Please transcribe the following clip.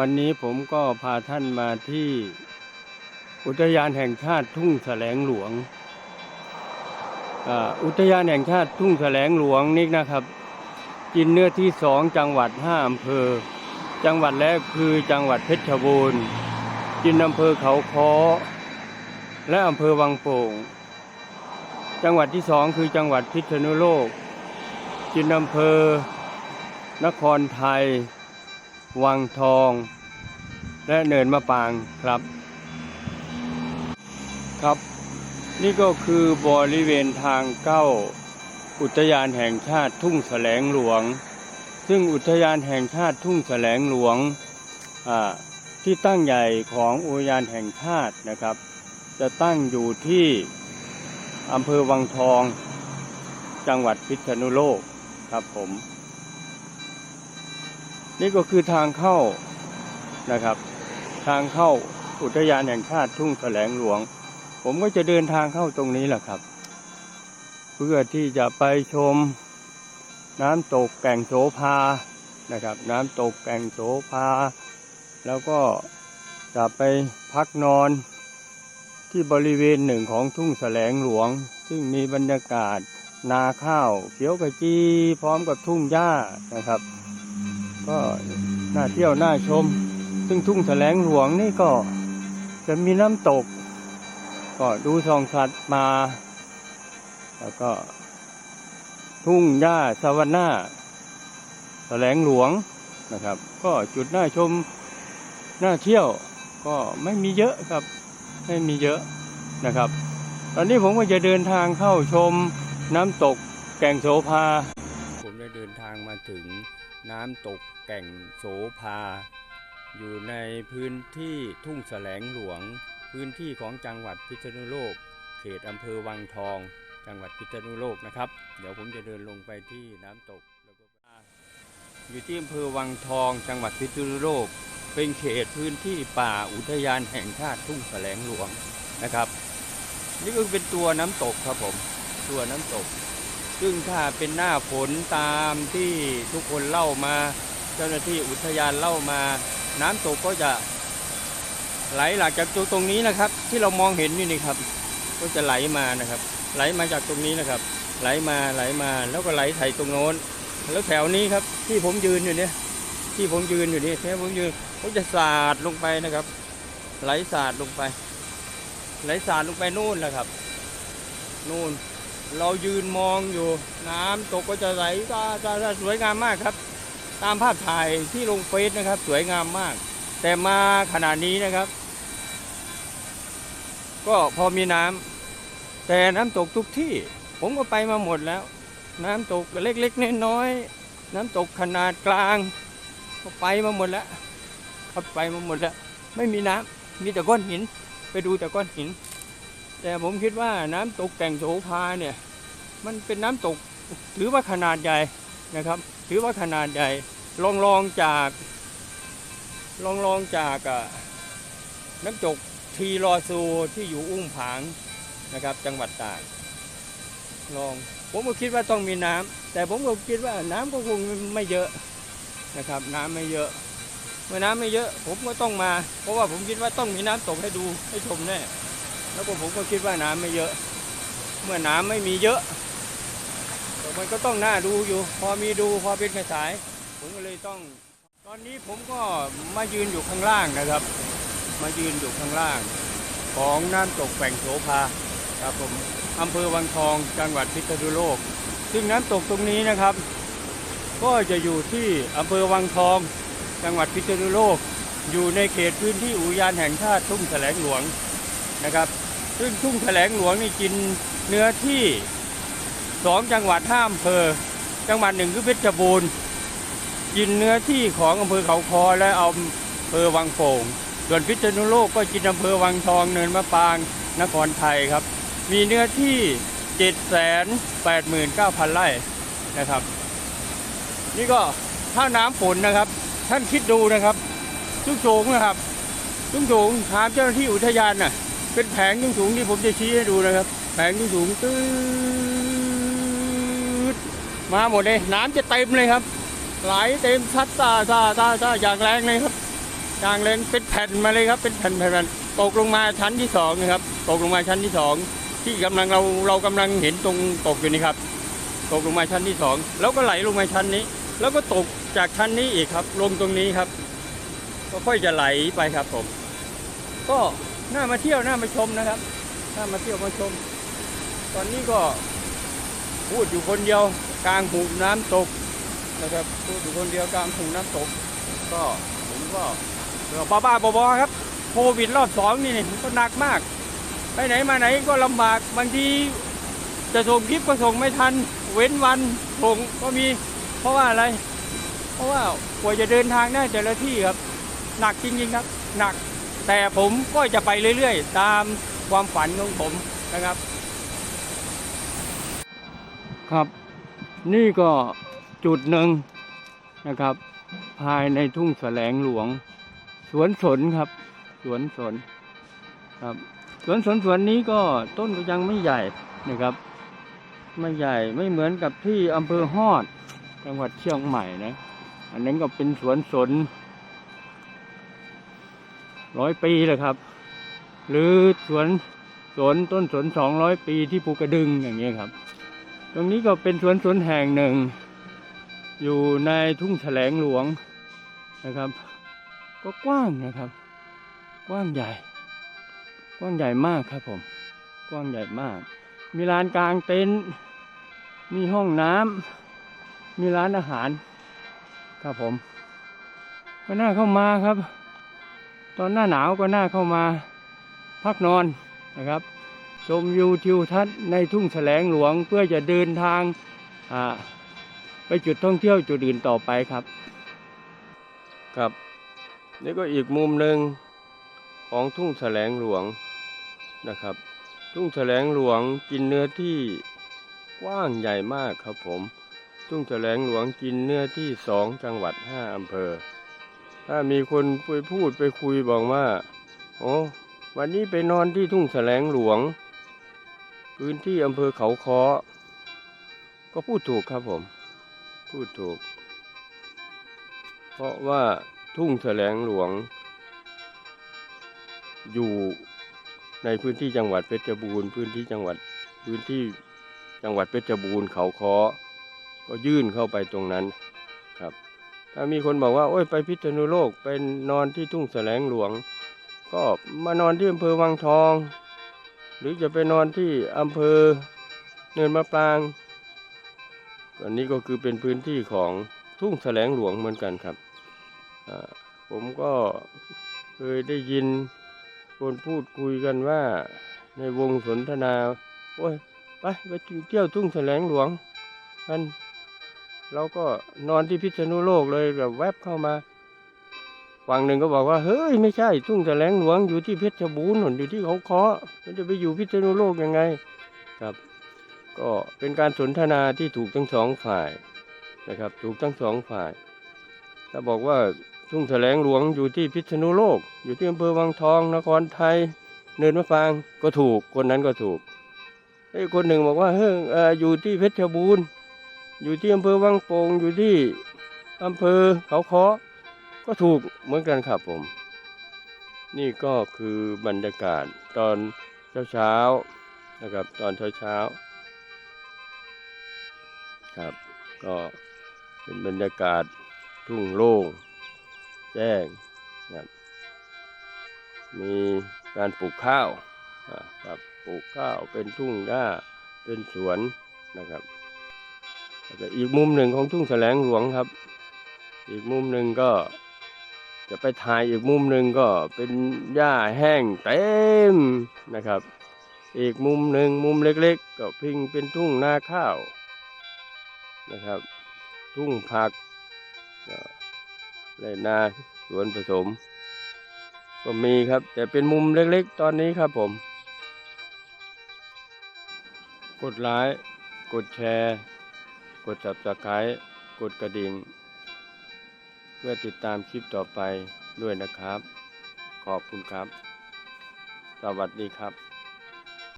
วันนี้ผมก็พาท่านมาที่อุทยานแห่งชาติทุ่งแสลงหลวงอ่าอุทยานแห่งชาติทุ่งแสลงหลวงนี่นะครับ กินเนื้อที่สองจังหวัดห้าอำเภอ จังหวัดแรกคือจังหวัดเพชรบูรณ์กินอำเภอเขาค้อและอำเภอวังโป่ง จังหวัดที่สองคือจังหวัดพิษณุโลก กินอำเภอนครไทย วังทอง และเนินมะปางครับ ครับ นี่ก็คือบริเวณทางเข้าอุทยานแห่งชาติทุ่งแสลงหลวง ซึ่งอุทยานแห่งชาติทุ่งแสลงหลวงที่ตั้งใหญ่ของอุทยานแห่งชาตินะครับ จะตั้งอยู่ที่อำเภอวังทอง จังหวัดพิษณุโลกครับผม นี่ก็คือทางเข้านะครับ ทางเข้าอุทยานแห่งชาติทุ่งแสลงหลวง ผมก็จะเดินทางเข้าตรงนี้แหละครับ เพื่อที่จะไปชมน้ำตกแก่งโสภานะครับ น้ำตกแก่งโสภา แล้วก็จะไปพักนอนที่บริเวณหนึ่งของทุ่งแสลงหลวง ซึ่งมีบรรยากาศนาข้าวเขียวกระจีพร้อมกับทุ่งหญ้านะครับ ก็น่าเที่ยวน่าชม ซึ่งทุ่งแสลงหลวงนี่ก็จะมีน้ำตก ก็ดูทองสัตว์มา แล้วก็ ทุ่งหญ้าสวรรณาแสลงหลวงนะครับ ก็จุดน่าชมน่าเที่ยวก็ไม่มีเยอะครับ ไม่มีเยอะนะครับ ตอนนี้ผมก็จะเดินทางเข้าชมน้ำตกแก่งโสภา ผมได้เดินทางมาถึง น้ำตกแก่งโสภา อยู่ในพื้นที่ทุ่งแสลงหลวง พื้นที่ของจังหวัดพิษณุโลก เขตอำเภอวังทอง จังหวัดพิษณุโลกนะครับ เดี๋ยวผมจะเดินลงไปที่น้ำตกอยู่ที่อำเภอวังทอง จังหวัดพิษณุโลก เป็นเขตพื้นที่ป่าอุทยานแห่งชาติทุ่งแสลงหลวงนะครับ นี่ก็เป็นตัวน้ำตกครับผม ตัวน้ำตก ซึ่งถ้าเป็นหน้าฝนตามที่ทุกคนเล่ามา เจ้าหน้าที่อุทยานเล่ามา น้ำตกก็จะไหลหลักจากตรงนี้นะครับ ที่เรามองเห็นอยู่นี่ครับ ก็จะไหลมานะครับ ไหลมาจากตรงนี้นะครับ ไหลมาไหลมาแล้วก็ไหลไถตรงโน้น แล้วแถวนี้ครับที่ผมยืนอยู่เนี่ยที่ผมยืนอยู่นี่แถวผมยืนก็จะสาดลงไปนะครับ ไหลสาดลงไป ไหลสาดลงไปนู่นแหละครับ นู่น เรายืนมองอยู่น้ำตกก็จะไหลตาตาตาสวยงามมากครับ ตามภาพถ่ายที่ลงเฟซนะครับ สวยงามมาก แต่มาขนาดนี้นะครับ ก็พอมีน้ำแต่น้ำตกทุกที่ ผมก็ไปมาหมดแล้ว น้ำตกเล็กๆน้อยๆน้ำตกขนาดกลางก็ไปมาหมดแล้วก็ไปมาหมดแล้ว ไม่มีน้ำมีแต่ก้อนหิน ไปดูแต่ก้อนหิน แต่ผมคิดว่าน้ำตกแก่งโสภาเนี่ยมันเป็นน้ำตกถือว่าขนาดใหญ่นะครับ ถือว่าขนาดใหญ่ลองลองจากลองลองจากน้ำตกทีรอซูที่อยู่อุ้งผางนะครับ จังหวัดตากลองผมก็คิดว่าต้องมีน้ำแต่ผมก็คิดว่าน้ำก็คงไม่เยอะนะครับ น้ำไม่เยอะเมื่อน้ำไม่เยอะ ผมก็ต้องมา เพราะว่าผมคิดว่าต้องมีน้ำตกให้ดูให้ชมแน่ แล้วผมก็คิดว่าน้ำไม่เยอะ เมื่อน้ำไม่มีเยอะมันก็ต้องน่าดูอยู่ พอมีดูพอเป็นกระสาย ผมก็เลยต้อง ตอนนี้ผมก็มายืนอยู่ข้างล่างนะครับ มายืนอยู่ข้างล่าง ของน้ำตกแก่งโสภาครับผมอำเภอวังทองจังหวัดพิษณุโลก ซึ่งน้ำตกตรงนี้นะครับ ก็จะอยู่ที่อำเภอวังทอง จังหวัดพิษณุโลก อยู่ในเขตพื้นที่อุทยานแห่งชาติทุ่งแสลงหลวงนะครับ ซึ่งทุ่งแถลงหลวงนี่กินเนื้อที่สองจังหวัดห้าอำเภอ จังหวัดหนึ่งคือเพชรบูรณ์กินเนื้อที่ของอำเภอเขาคอและอำเภอวังโป่งส่วนพิษณุโลกก็กินอำเภอวังทองเนินมะปาง นครไทยครับ มีเนื้อที่ 789,000 ไร่นะครับ นี่ก็ถ้าน้ำฝนนะครับ ท่านคิดดูนะครับสูงสูงนะครับสูงสูงถามเจ้าหน้าที่อุทยานน่ะ เป็นแผงสูงสูงๆที่ผมจะชี้ให้ดูนะครับ แผงสูงสูงๆตืดมาหมดเลย น้ำจะเต็มเลยครับ ไหลเต็มซัดซาซาซาซาอย่างแรงเลยครับกลางเลนเป็นแผ่นมาเลยครับ เป็นแผ่นแผ่นตกลงมาชั้นที่สองนะครับ ตกลงมาชั้นที่สองที่กำลังเราเรากำลังเห็นตรงตกอยู่นี่ครับ ตกลงมาชั้นที่สองแล้วก็ไหลลงมาชั้นนี้ แล้วก็ตกจากชั้นนี้อีกครับ ลงตรงนี้ครับ ก็ค่อยจะไหลไปครับผม ก็ น่ามาเที่ยวน่ามาชมนะครับน่ามาเที่ยวมาชม ตอนนี้ก็พูดอยู่คนเดียวกลางหูน้ำตกนะครับพูดอยู่คนเดียวกลางหูน้ำตก ก็ผมก็เออบ้าๆบอๆครับโควิดรอบสองนี่ก็หนักมาก ไปไหนมาไหนก็ลำบากบางทีจะส่งคลิปก็ส่งไม่ทัน เว้นวันส่งก็มี เพราะว่าอะไร เพราะว่ากว่าจะเดินทางได้แต่ละที่ครับ หนักจริงๆครับ หนัก แต่ผมก็จะไปเรื่อยๆ ตามความฝันของผมนะครับ ครับนี่ก็จุดหนึ่งนะครับ ภายในทุ่งแสลงหลวง สวนสนครับ สวนสนครับ สวนสนสวนนี้ก็ต้นก็ยังไม่ใหญ่นะครับ ไม่ใหญ่ไม่เหมือนกับที่อำเภอฮอด จังหวัดเชียงใหม่นะ อันนั้นก็เป็นสวนสน ร้อยปีเลยครับ หรือสวนสวนต้นสวนสองร้อยปีที่ภูกระดึงอย่างเงี้ยครับ ตรงนี้ก็เป็นสวนสวนแห่งหนึ่ง อยู่ในทุ่งแถลงหลวงนะครับ ก็กว้างนะครับ กว้างใหญ่ กว้างใหญ่มากครับผม กว้างใหญ่มาก มีลานกลางเต็นท์มีห้องน้ำมีร้านอาหารครับผมก็น่าเข้ามาครับ ตอนหน้าหนาวก็น่าเข้ามาพักนอนนะครับ ชมวิวทิวทัศน์ในทุ่งแสลงหลวงเพื่อจะเดินทางไปจุดท่องเที่ยวจุดอื่นต่อไปครับ ครับ นี่ก็อีกมุมหนึ่งของทุ่งแสลงหลวงนะครับ ทุ่งแสลงหลวงกินเนื้อที่กว้างใหญ่มากครับผม ทุ่งแสลงหลวงกินเนื้อที่สองจังหวัดห้าอำเภอ ถ้ามีคนไปพูดไปคุยบอกว่าโอ้วันนี้ไปนอนที่ทุ่งแสลงหลวง พื้นที่อำเภอเขาคอก็พูดถูกครับผม พูดถูก เพราะว่าทุ่งแสลงหลวง อยู่ในพื้นที่จังหวัดเพชรบูรณ์พื้นที่จังหวัดพื้นที่จังหวัดเพชรบูรณ์เขาคอก็ยื่นเข้าไปตรงนั้นครับ มีคนบอกว่าโอ้ยไปพิษณุโลกไปนอนที่ทุ่งแสลงหลวง ก็มานอนที่อำเภอวังทอง หรือจะไปนอนที่อำเภอเนินมะปรางอันนี้ก็คือเป็นพื้นที่ของทุ่งแสลงหลวงเหมือนกันครับผมก็เคยได้ยินคนพูดคุยกันว่าในวงสนทนา โอ้ย ไปไปเที่ยวทุ่งแสลงหลวงกัน เราก็นอนที่พิษณุโลกเลยแบบแวบเข้ามาฝั่งหนึ่งก็บอกว่าเฮ้ยไม่ใช่ทุ่งแสลงหลวงอยู่ที่เพชรบูรณ์หนอยู่ที่เขาเคาะมันจะไปอยู่พิษณุโลกยังไงครับ ก็เป็นการสนทนาที่ถูกทั้งสองฝ่ายนะครับ ถูกทั้งสองฝ่ายถ้าบอกว่าทุ่งแสลงหลวงอยู่ที่พิษณุโลก อยู่ที่อำเภอวังทองนครไทย เนินมะฟางก็ถูกคนนั้นก็ถูกไอ้คนหนึ่งบอกว่าเฮ้ยออยู่ที่เพชรบูรณ์ อยู่ที่อำเภอวังโป่งอยู่ที่อำเภอเขาคาะก็ถูกเหมือนกันครับผม นี่ก็คือบรรยากาศตอนเช้าๆนะครับ ตอนเช้าๆครับ ก็เป็นบรรยากาศทุ่งโล่งแจ้งนะครับมีการปลูกข้าวครับปลูกข้าวเป็นทุ่งหญ้าเป็นสวนนะครับ แล้วก็อีกมุมหนึ่งของทุ่งแสลงหลวงครับ อีกมุมหนึ่งก็ จะไปถ่ายอีกมุมหนึ่งก็เป็นหญ้าแห้งเต็มนะครับ อีกมุมหนึ่งมุมเล็กๆ ก็พิงเป็นทุ่งนาข้าวนะครับ ทุ่งผักไรนาสวนผสม ก็มีครับ แต่เป็นมุมเล็กๆ ตอนนี้ครับผม กดไลค์กดแชร์ กด subscribe กดกระดิ่ง เพื่อติดตามคลิปต่อไปด้วยนะครับ ขอบคุณครับ สวัสดีครับ